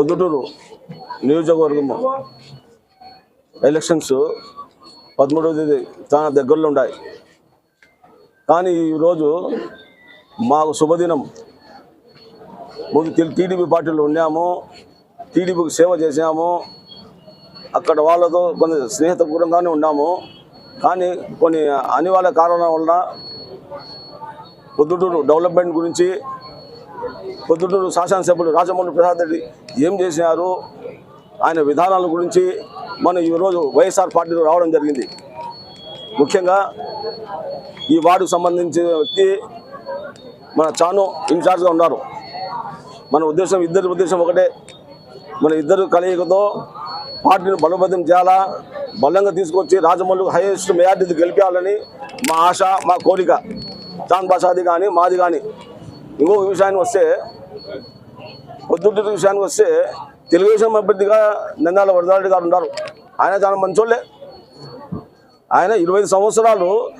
పొద్దుటూరు నియోజకవర్గం ఎలక్షన్స్ పదమూడవ తేదీ చాలా దగ్గరలో ఉన్నాయి కానీ ఈరోజు మాకు శుభదినం. ముందు టీడీపీ పార్టీలో ఉన్నాము. టీడీపీకి సేవ చేసాము అక్కడ వాళ్ళతో కొన్ని స్నేహితపూర్వకంగానే ఉన్నాము. కానీ కొన్ని అనివార్య కారణాల వలన పొద్దుటూరు డెవలప్మెంట్ గురించి పొద్దుటూరు శాసనసభ్యుడు రాజమౌళి ప్రసాద్ రెడ్డి ఏం చేసినారు? ఆయన విధానాల గురించి మనం ఈరోజు వైఎస్ఆర్ పార్టీలో రావడం జరిగింది. ముఖ్యంగా ఈ వార్డుకు సంబంధించిన వ్యక్తి మన చాను ఇన్ఛార్జ్గా ఉన్నారు. మన ఉద్దేశం ఇద్దరి ఉద్దేశం ఒకటే. మన ఇద్దరు కలయికతో పార్టీని బలోపేతం చేయాలా? బలంగా తీసుకొచ్చి రాజమౌళి హైయెస్ట్ మెజార్టీ గెలిపించాలని మా ఆశ మా కోరిక. చాన్ ప్రసాద్ కానీ మాది కానీ ఇంకొక విషయానికి వస్తే పొద్దుటి విషయానికి వస్తే తెలుగుదేశం అభ్యర్థిగా నందాల వరదారెడ్డి గారు ఉన్నారు. ఆయన చాలా మంచోళ్ళే. ఆయన ఇరవై ఐదు సంవత్సరాలు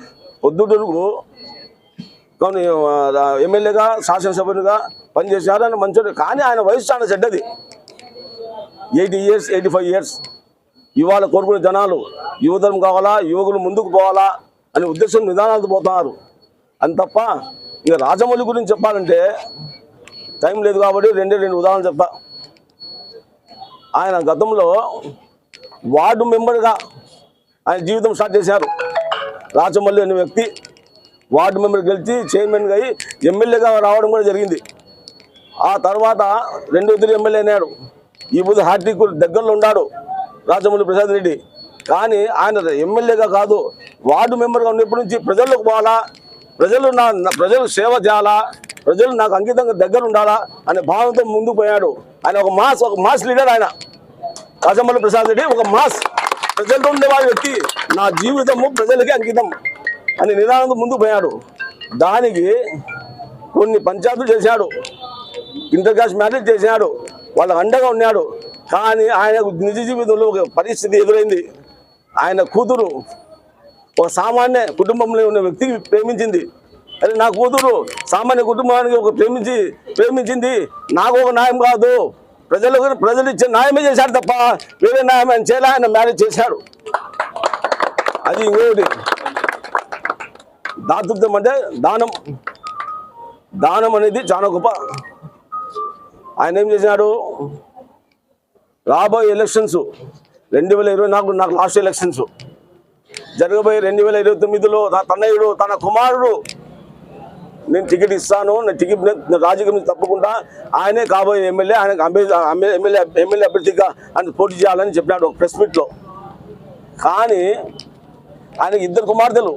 పొద్దుటూరుకు కొన్ని ఎమ్మెల్యేగా శాసనసభ్యునిగా పనిచేసినారు. ఆయన మంచోడు. కానీ ఆయన వయసు చాలా చెడ్డది. Eighty years eighty five years. ఇవాళ కోరుకునే జనాలు యువతరం కావాలా యువకులు ముందుకు పోవాలా అనే ఉద్దేశం నిదానాలతో పోతున్నారు. అని తప్ప ఇక రాజమౌళి గురించి చెప్పాలంటే టైం లేదు కాబట్టి రెండే రెండు ఉదాహరణలు చెప్తా. ఆయన గతంలో వార్డు మెంబర్గా ఆయన జీవితం స్టార్ట్ చేశారు. రాజమౌళి అనే వ్యక్తి వార్డు మెంబర్ గెలిచి చైర్మన్గా అయ్యి ఎమ్మెల్యేగా రావడం కూడా జరిగింది. ఆ తర్వాత రెండు ఇద్దరు ఎమ్మెల్యే అయినాడు. ఈ బుద్ధి హార్టీకు దగ్గరలో ఉన్నాడు రాజమౌళి ప్రసాద్ రెడ్డి. కానీ ఆయన ఎమ్మెల్యేగా కాదు వార్డు మెంబర్గా ఉన్నప్పటి నుంచి ప్రజల్లోకి పోవాలా? ప్రజలు నా ప్రజలు సేవ చేయాలా? ప్రజలు నాకు అంకితంగా దగ్గర ఉండాలా? అనే భావంతో ముందుకు పోయాడు. ఆయన ఒక మాస్ ఒక మాస్ లీడర్ ఆయన. రాజమౌళి ప్రసాద్ రెడ్డి ఒక మాస్ ప్రజలతో ఉండేవాడి వ్యక్తి. నా జీవితము ప్రజలకి అంకితం అని నిదానంతో ముందుకు పోయాడు. దానికి కొన్ని పంచాయతీలు చేశాడు. ఇంటర్ క్యాస్ట్ మ్యారేజ్ చేశాడు. వాళ్ళకు అండగా ఉన్నాడు. కానీ ఆయన నిజ జీవితంలో ఒక పరిస్థితి ఎదురైంది. ఆయన కూతురు ఒక సామాన్య కుటుంబంలో ఉన్న వ్యక్తికి ప్రేమించింది. అరే నా కూతురు సామాన్య కుటుంబానికి ఒక ప్రేమించి ప్రేమించింది. నాకు ఒక న్యాయం కాదు. ప్రజలకు ప్రజలు ఇచ్చే న్యాయమే చేశాడు తప్ప వేరే న్యాయం ఆయన చేయాలి? ఆయన మ్యారేజ్ చేశాడు. అది ఇంకోటి. దాతృత్వం అంటే దానం. దానం అనేది చాలా గొప్ప. ఆయన ఏం చేసినాడు రాబోయే ఎలక్షన్స్ రెండు వేల ఇరవై నాలుగు నాకు లాస్ట్ ఎలక్షన్స్ జరగబోయే రెండు వేల ఇరవై తొమ్మిదిలో తన్నయుడు తన కుమారుడు నేను టికెట్ ఇస్తాను నేను టికెట్ నేను రాజకీయం తప్పకుండా ఆయనే కాబోయే ఎమ్మెల్యే ఆయన ఎమ్మెల్యే ఎమ్మెల్యే అభ్యర్థిగా ఆయన పోటీ చేయాలని చెప్పినాడు ఒక ప్రెస్ మీట్లో. కానీ ఆయనకి ఇద్దరు కుమార్తెలు.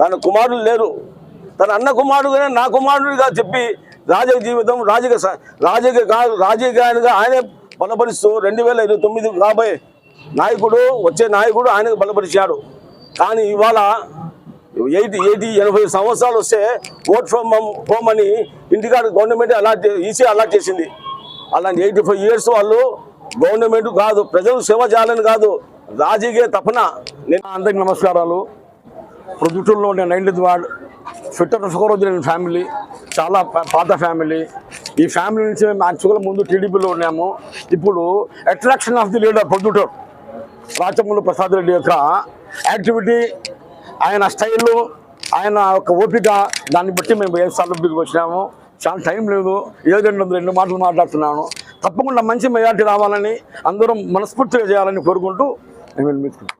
తన కుమారులు లేరు. తన అన్న కుమారుడుగానే నా కుమారుడిగా చెప్పి రాజకీయ జీవితం రాజకీయ రాజకీయ కాదు రాజకీయానికి ఆయనే బలపరుస్తూ రెండు వేల ఇరవై తొమ్మిది కాబోయే నాయకుడు వచ్చే నాయకుడు ఆయనకు బలపరిచాడు. కానీ ఇవాళ ఎయిటీ ఎయిటీ ఎనభై సంవత్సరాలు వస్తే ఓట్ ఫ్రమ్ హోమ్ అని ఇంటికాడ గవర్నమెంట్ అలాట్ ఈసీ అలాట్ చేసింది. అలాంటి ఎయిటీ ఫైవ్ ఇయర్స్ వాళ్ళు గవర్నమెంట్ కాదు ప్రజలు సేవ చేయాలని కాదు రాజకీయ తపన. నేను అందరికి నమస్కారాలు. ప్రొద్దుటూరులో ఉండే nineteenth ward fitter Fakruddin family చాలా పాత ఫ్యామిలీ. ఈ ఫ్యామిలీ నుంచి మేము యాక్చువల్గా ముందు టీడీపీలో ఉన్నాము. ఇప్పుడు attraction of the leader Proddatur Rachamalu Prasad Reddy యొక్క యాక్టివిటీ ఆయన స్టైల్ ఆయన యొక్క ఓపిక దాన్ని బట్టి మేము వైఎస్ఆర్ బిగ్గు వచ్చినాము. చాలా టైం లేదు. ఏదో రెండు రెండు మాటలు మాట్లాడుతున్నాను. తప్పకుండా మంచి మెజార్టీ రావాలని అందరం మనస్ఫూర్తిగా చేయాలని కోరుకుంటూ నేను వినిపించుకుంటాను